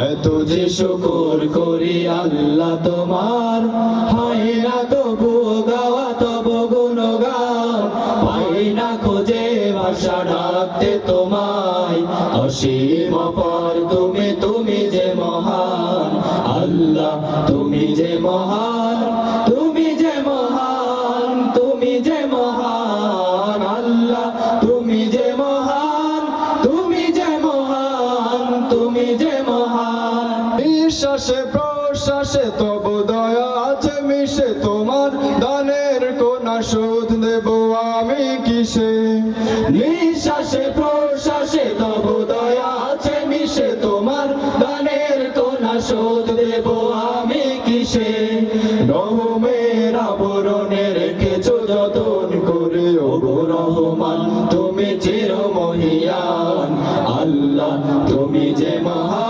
এত যে শুকুর করি আল্লাহ তোমার। হয় না তবু গাওয়া তব গুণগান। পাই না খোঁজে ভাষা ডাকতে তোমায়। অসীম পর তুমি তুমি যে মহান। আল্লাহ তুমি যে মহান। নিঃশ্বাসে প্রশ্বাসে তব দয়া আছে মিশে। তোমার দানের কোনা শোধ দেব আমি কিসে? নিঃশ্বাসে, প্রশ্বাসে তব দয়া আছে মিশে। তোমার দানের কোনা শোধ দেব আমি কিসে? রহমের আবরণে রেখেছো যতন করে ও রহমান, তুমি চির মহিয়ান আল্লাহ, তুমি যে মহান।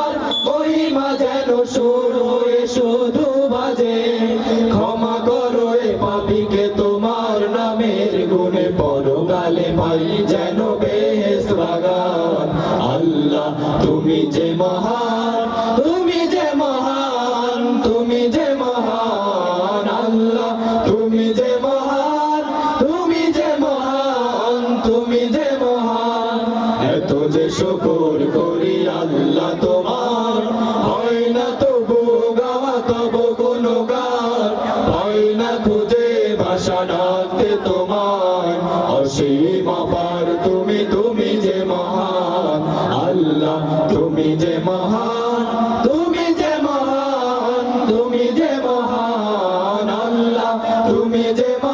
তুমি যে মহান, তুমি যে মহান, তুমি যে মহান আল্লাহ, তুমি যে মহান, তুমি যে মহান, তুমি যে মহান। এত যে শুকুর করি আল্লাহ তোমার, হয় না তবু গাওয়া তবু কোনো গান, হয় না খুঁজে ভাষা ডাকতে তোমার। অসীম পার তুমি তুমি যে মহান। আল্লাহ তুমি যে মহান তুমি যে মহান তুমি যে মহান আল্লাহ তুমি যে মহান